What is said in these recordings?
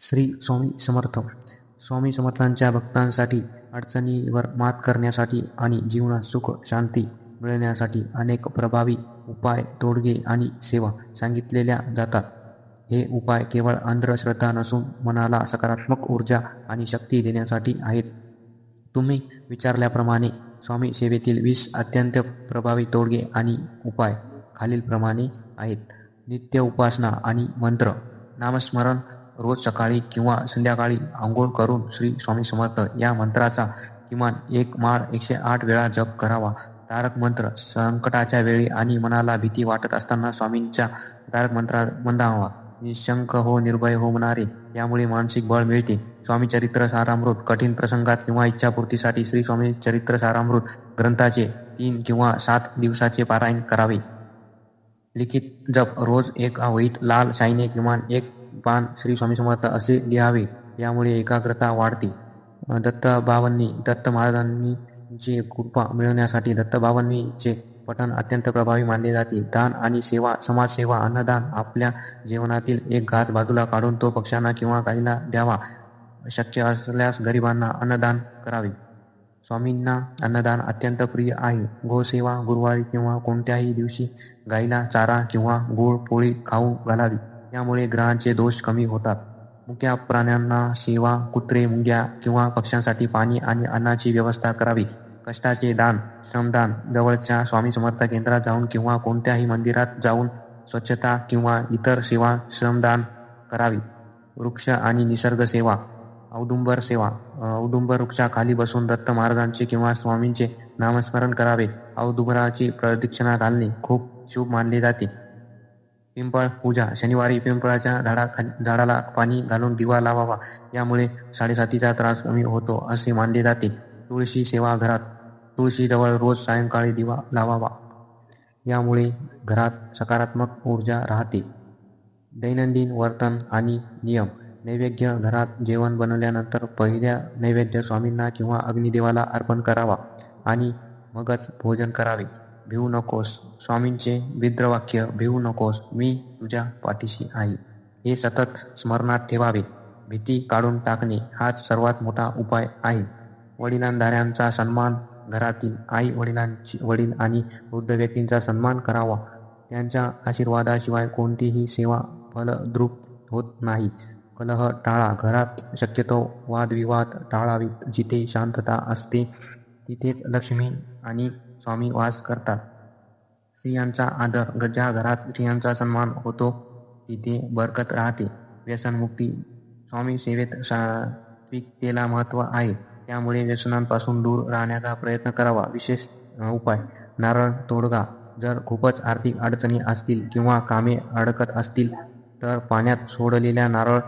श्री स्वामी समर्थ. स्वामी समर्थांच्या भक्तांसाठी अडचणीवर मात करण्यासाठी आणि जीवनात सुख शांती मिळण्यासाठी अनेक प्रभावी उपाय तोडगे आणि सेवा सांगितलेल्या जातात. हे उपाय केवळ अंधश्रद्धा नसून मनाला सकारात्मक ऊर्जा आणि शक्ती देण्यासाठी आहेत. तुम्ही विचारल्याप्रमाणे स्वामी सेवेतील वीस अत्यंत प्रभावी तोडगे आणि उपाय खालीलप्रमाणे आहेत. नित्य उपासना आणि मंत्र. नामस्मरण रोज सकाळी किंवा संध्याकाळी आंघोळ करून श्री स्वामी समर्थ या मंत्राचा किमान एक माळ एकशे आठ वेळा जप करावा. तारक मंत्र संकटाच्या वेळी आणि मनाला भीती वाटत असताना स्वामींच्या तारक मंत्रा मंदावा निशंक हो निर्भय हो होणारे यामुळे मानसिक बळ मिळते. स्वामी चरित्र सारामृत कठीण प्रसंगात किंवा इच्छापूर्तीसाठी श्री स्वामी चरित्र सारामृत ग्रंथाचे तीन किंवा सात दिवसाचे पारायण करावे. लिखित जप रोज एक आवईत लाल शाईने किमान एक पान श्री स्वामी समर्थ असे लिहावे. यामुळे एकाग्रता वाढते. दत्तबाबांनी दत्त महाराजांनी कृपा मिळवण्यासाठी दत्तबाबांनीचे पठण अत्यंत प्रभावी मानले जाते. दान आणि सेवा समाजसेवा अन्नदान आपल्या जीवनातील एक घास बाजूला काढून तो पक्ष्यांना किंवा गाईला द्यावा शक्य असल्यास गरिबांना अन्नदान करावे. स्वामींना अन्नदान अत्यंत प्रिय आहे. गोसेवा गुरुवारी किंवा कोणत्याही दिवशी गाईला चारा किंवा गोड पोळी खाऊ घालावी. त्यामुळे ग्रहांचे दोष कमी होतात. मुक्या प्राण्यांना सेवा कुत्रे मुंग्या किंवा पक्ष्यांसाठी पाणी आणि अन्नाची व्यवस्था करावी. कष्टाचे दान श्रमदान जवळच्या स्वामी समर्थ केंद्रात जाऊन किंवा कोणत्याही मंदिरात जाऊन स्वच्छता किंवा इतर सेवा श्रमदान करावी. वृक्ष आणि निसर्ग सेवा औदुंबर सेवा औदुंबर वृक्षाखाली बसून दत्त महाराजांचे किंवा स्वामींचे नामस्मरण करावे. औदुंबराची प्रदक्षिणा घालणे खूप शुभ मानले जाते. पिंपळ पूजा. शनिवारी पिंपळाच्या झाडा झाडाला पाणी घालून दिवा लावावा. यामुळे साडेसातीचा त्रास कमी होतो असे मानले जाते. तुळशी सेवा घरात तुळशीजवळ रोज सायंकाळी दिवा लावावा. यामुळे घरात सकारात्मक ऊर्जा राहते. दैनंदिन वर्तन आणि नियम. नैवेद्य घरात जेवण बनवल्यानंतर पहिल्या नैवेद्य स्वामींना किंवा अग्निदेवाला अर्पण करावा आणि मगच भोजन करावे. भिवू नकोस. स्वामींचे विद्रवाक्य भिवू नकोस. मी तुझ्या पाठीशी आहे. हे सतत स्मरणात ठेवावे. भीती काढून टाकणे हाच सर्वात मोठा उपाय आहे. वडिलांधाऱ्यांचा सन्मान घरातील आई वडिलांची वडील आणि वृद्ध व्यक्तींचा सन्मान करावा. त्यांच्या आशीर्वादाशिवाय कोणतीही सेवा फलद्रूप होत नाही. कलह टाळा. घरात शक्यतो वादविवाद टाळावीत. जिथे शांतता असते तिथेच लक्ष्मी आणि स्वामी वास करतात. स्त्रियांचा आदर ज्या घरात स्त्रियांचा सन्मान होतो. तिथे बरकत राहते. व्यसनमुक्ती स्वामी सेवेत सात्विकतेला महत्त्व आहे. त्यामुळे व्यसनांपासून दूर राहण्याचा प्रयत्न करावा. विशेष उपाय नारळ तोडगा. जर खूपच आर्थिक अडचणी असतील किंवा कामे अडकत असतील तर पाण्यात सोडलेल्या नारळ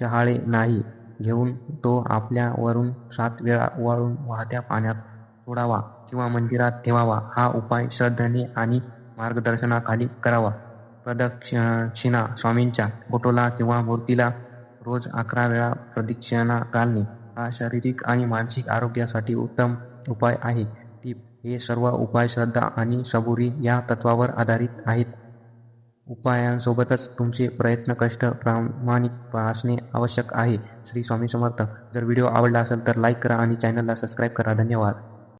शहाळे नाही. घेऊन तो आपल्यावरून सात वेळा वाळून वाहत्या पाण्यात सोडावा. किंवा मंदिरात ठेवावा. हा उपाय श्रद्धेने आणि मार्गदर्शनाखाली करावा. प्रदक्षिणा स्वामींच्या फोटोला किंवा मूर्तीला रोज अकरा वेळा प्रदक्षिणा घालणे हा शारीरिक आणि मानसिक आरोग्यासाठी उत्तम उपाय आहे. ती हे सर्व उपाय श्रद्धा आणि सबुरी या तत्वावर आधारित आहेत. उपायांसोबतच तुमचे प्रयत्न कष्ट प्रामाणिक असणे आवश्यक आहे. श्री स्वामी समर्थ. जर व्हिडिओ आवडला असेल तर लाईक करा आणि चॅनलला सबस्क्राईब करा. धन्यवाद.